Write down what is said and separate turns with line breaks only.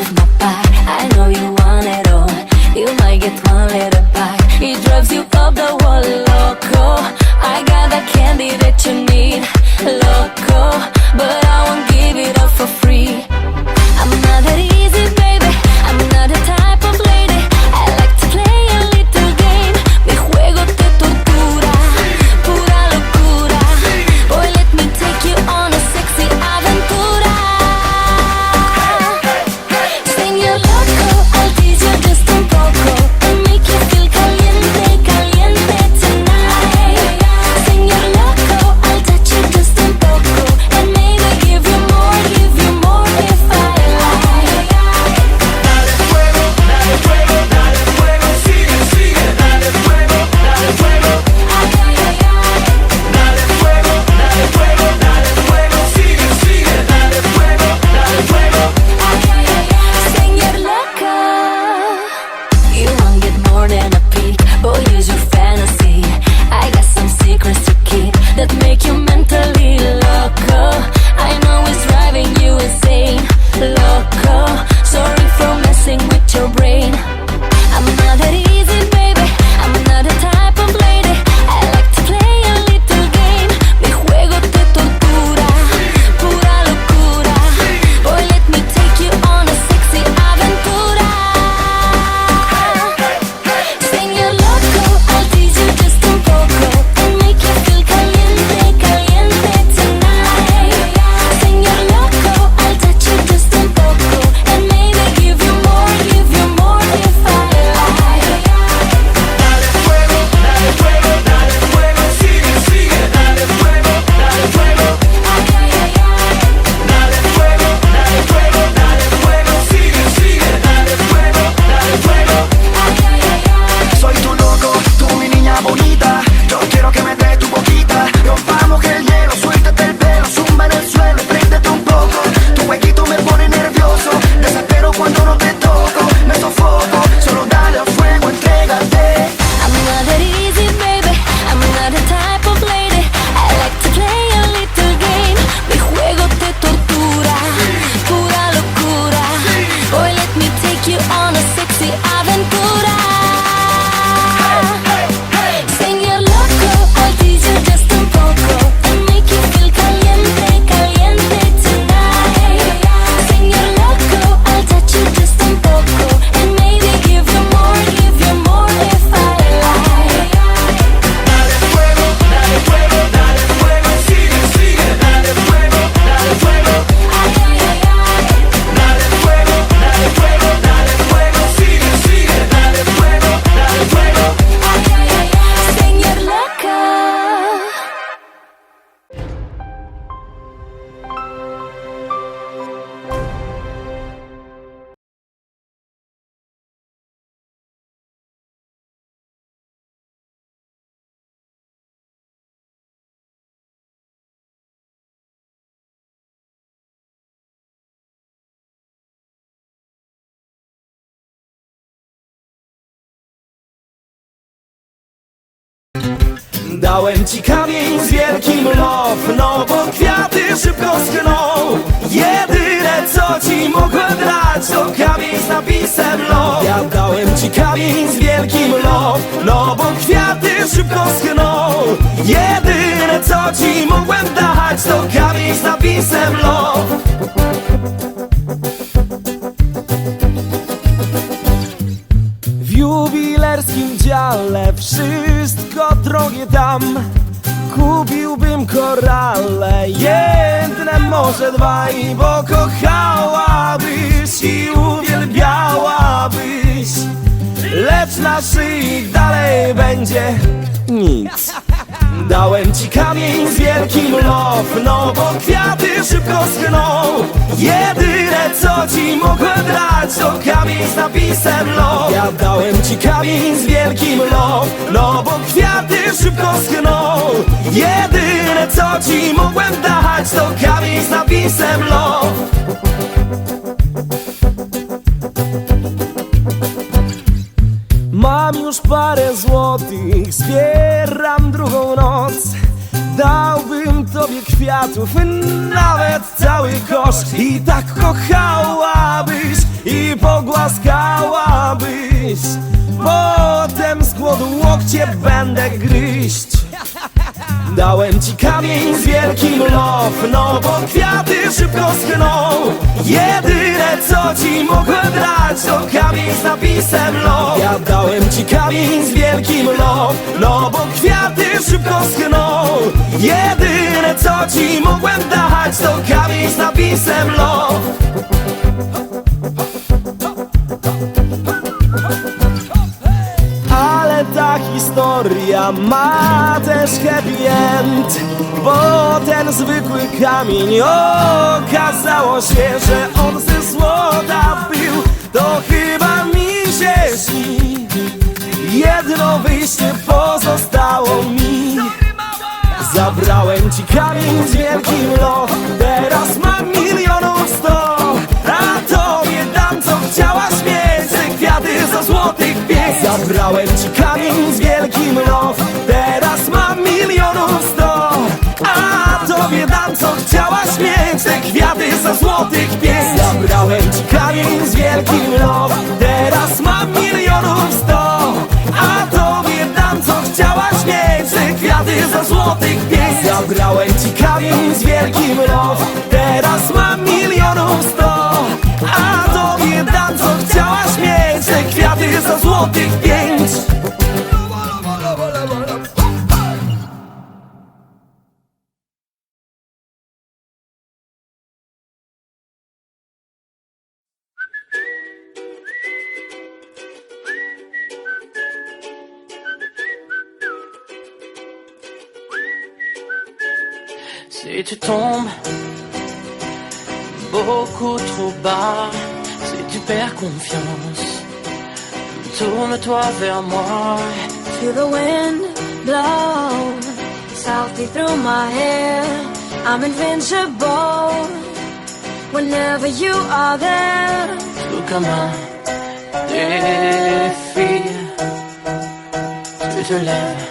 in
Dałem ci kamień z wielkim love No bo kwiaty szybko schną. Jedyne co ci mogłem dać To kamień z napisem love Ja dałem ci kamień z wielkim love No bo kwiaty szybko schną. Jedyne co ci mogłem dać To kamień z napisem love dewerskim dziale Wszystko drogie dam. Kupiłbym korale Jedne, może dwaj Bo kochałabyś i uwielbiałabyś. Lecz na szyi dalej będzie nic. Dałem ci kamień z wielkim love No bo kwiaty szybko schną. Jedyne co ci mogłem dać To kamień z napisem love Ja dałem ci kamień z wielkim love No bo kwiaty szybko schną. Jedyne co ci mogłem dać To kamień z napisem love Mam już parę złotych z Drugą noc. Dałbym tobie kwiatów Nawet cały kosz. I tak kochałabyś I pogłaskałabyś. Potem z głodu łokcie będę gryźć. Dałem ci kamień z wielkim love No bo kwiaty szybko schną. Jedyne co ci mogłem dać To kamień z napisem love Ja dałem ci kamień z wielkim love No bo kwiaty szybko schną. Jedyne co ci mogłem dać To kamień z napisem love historia ma też happy end Bo ten zwykły kamień okazało się, że on ze złota był To chyba mi się śni. Jedno wyjście pozostało mi. Zabrałem ci kamień z wielkim loch chciałaś mieć Te kwiaty za złotych pięć. Zabrałem ci kamień z wielkim loch Teraz mam milionów sto. A tobie dam co chciałaś mieć Te kwiaty za złotych pięć. Zabrałem ci kamień z wielkim love Teraz mam milionów sto. A tobie dam co chciałaś mieć Te kwiaty za złotych pięć
Si tu tombes beaucoup trop bas, si tu perds confiance, tourne-toi vers moi.
Feel the wind blow softly through my hair. I'm invincible whenever you are there.
Tout comme un défi, tu te lèves